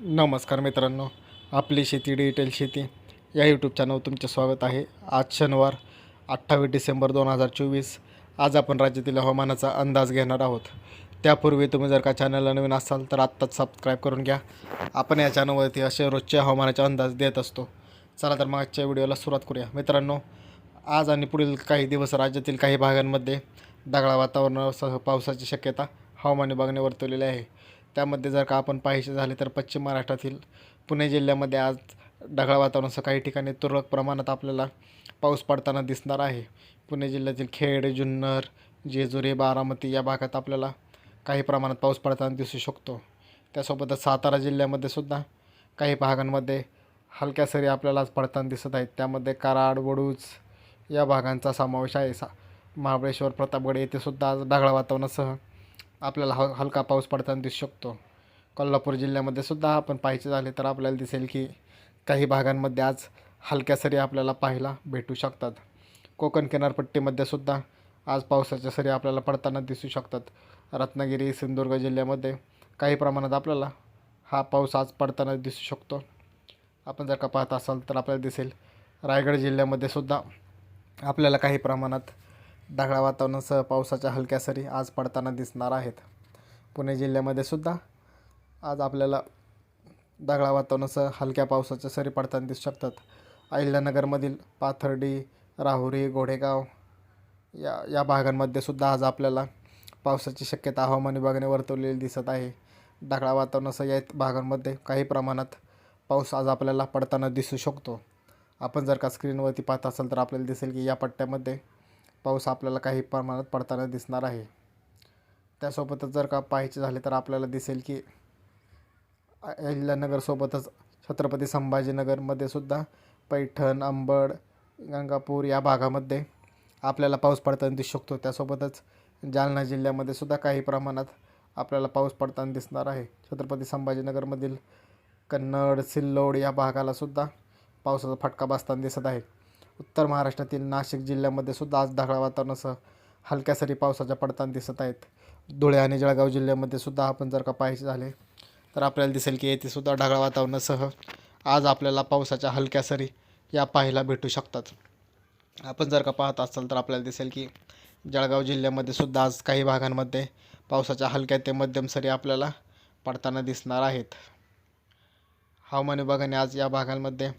नमस्कार मित्रांनो आपली शेती डिजिटल शेती या यूट्यूब चॅनलवर तुमचे स्वागत आहे. आज शनिवार अठ्ठावीस डिसेंबर दोन हजार चोवीस. आज आपण राज्यातील हवामानाचा अंदाज घेणार आहोत. त्यापूर्वी तुम्ही जर का चॅनलला नवीन असाल तर आत्ताच सबस्क्राईब करून घ्या. आपण या चॅनलवरती असे रोजच्या हवामानाचे अंदाज देत असतो. चला तर मग आजच्या व्हिडिओला सुरुवात करूया. मित्रांनो आज आणि पुढील काही दिवस राज्यातील काही भागांमध्ये दगडा वातावरणासह पावसाची शक्यता हवामान विभागाने वर्तवलेली आहे. त्यामध्ये जर का आपण पाहायचे झाले तर पश्चिम महाराष्ट्रातील पुणे जिल्ह्यामध्ये आज ढगाळ वातावरणासह काही ठिकाणी तुरळक प्रमाणात आपल्याला पाऊस पडताना दिसणार आहे. पुणे जिल्ह्यातील खेड जुन्नर जेजुरी बारामती या भागात आपल्याला काही प्रमाणात पाऊस पडताना दिसू शकतो. त्यासोबतच सातारा जिल्ह्यामध्ये सुद्धा काही भागांमध्ये हलक्या सरी आपल्याला आज पडताना दिसत आहेत. त्यामध्ये कराड वडूज या भागांचा समावेश आहे. सा महाबळेश्वर प्रतापगड येथे सुद्धा आज ढगाळ वातावरणासह आपल्याला ह हलका पाऊस पडताना दिसू शकतो. कोल्हापूर जिल्ह्यामध्ये सुद्धा आपण पाहायचे झाले तर आपल्याला दिसेल की काही भागांमध्ये आज हलक्या सरी आपल्याला पाहायला भेटू शकतात. कोकण किनारपट्टीमध्ये सुद्धा आज पावसाच्या सरी आपल्याला पडताना दिसू शकतात. रत्नागिरी सिंधुदुर्ग जिल्ह्यामध्ये काही प्रमाणात आपल्याला हा पाऊस आज पडताना दिसू शकतो. आपण जर का पाहत असाल तर आपल्याला दिसेल रायगड जिल्ह्यामध्ये सुद्धा आपल्याला काही प्रमाणात ढगाळ वातावरणासह पावसाच्या हलक्या सरी आज पडताना दिसणार आहेत. पुणे जिल्ह्यामध्ये सुद्धा आज आपल्याला ढगाळ वातावरणासह हलक्या पावसाच्या सरी पडताना दिसू शकतात. अहिल्यानगरमधील पाथर्डी राहुरी घोडेगाव या या भागांमध्ये सुद्धा आज आपल्याला पावसाची शक्यता हवामान विभागाने वर्तवलेली दिसत आहे. ढगाळ वातावरणासह या भागांमध्ये काही प्रमाणात पाऊस आज आपल्याला पडताना दिसू शकतो. आपण जर का स्क्रीनवरती पाहत असाल तर आपल्याला दिसेल की या पट्ट्यामध्ये पाऊस आपल्याला काही प्रमाणात पडताना दिसणार आहे. त्यासोबतच जर का पाहायचे झाले तर आपल्याला दिसेल की अहिल्यानगरसोबतच छत्रपती संभाजीनगरमध्ये सुद्धा पैठण अंबड गंगापूर या भागामध्ये आपल्याला पाऊस पडताना दिसू शकतो. त्यासोबतच जालना जिल्ह्यामध्ये सुद्धा काही प्रमाणात आपल्याला पाऊस पडताना दिसणार आहे. छत्रपती संभाजीनगरमधील कन्नड सिल्लोड या भागाला सुद्धा पावसाचा फटका बसताना दिसत आहे. उत्तर महाराष्ट्रातील नाशिक जिल्ह्यामध्ये सुद्धा आज ढगाळ वातावरणासह हलक्या सरी पावसाच्या पडताना दिसत आहेत. धुळे आणि जळगाव जिल्ह्यामध्ये सुद्धा आपण जर का पाहायचे झाले तर आपल्याला दिसेल की येथे सुद्धा ढगाळ वातावरणासह आज आपल्याला पावसाच्या हलक्या सरी या पाहायला भेटू शकतात. आपण जर का पाहत असाल तर आपल्याला दिसेल की जळगाव जिल्ह्यामध्ये सुद्धा आज काही भागांमध्ये पावसाच्या हलक्या ते मध्यम सरी आपल्याला पडताना दिसणार आहेत. हवामान विभागाने आज या भागांमध्ये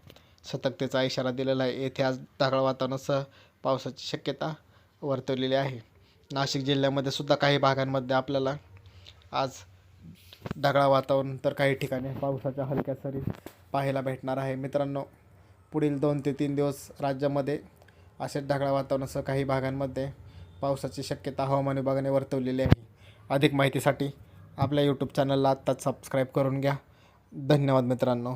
सतर्कतेचा इशारा दिलेला आहे. येथे आज ढगाळ वातावरणासह पावसाची शक्यता वर्तवलेली आहे. नाशिक जिल्ह्यामध्ये सुद्धा काही भागांमध्ये आपल्याला आज ढगाळ वातावरण तर काही ठिकाणी पावसाच्या हलक्या सरी पाहायला भेटणार आहे. मित्रांनो पुढील दोन ते तीन दिवस राज्यामध्ये असे ढगाळ वातावरणासह काही भागांमध्ये पावसाची शक्यता हवामान विभागाने वर्तवलेली आहे. अधिक माहितीसाठी आपल्या यूट्यूब चॅनलला आत्ताच सबस्क्राईब करून घ्या. धन्यवाद मित्रांनो.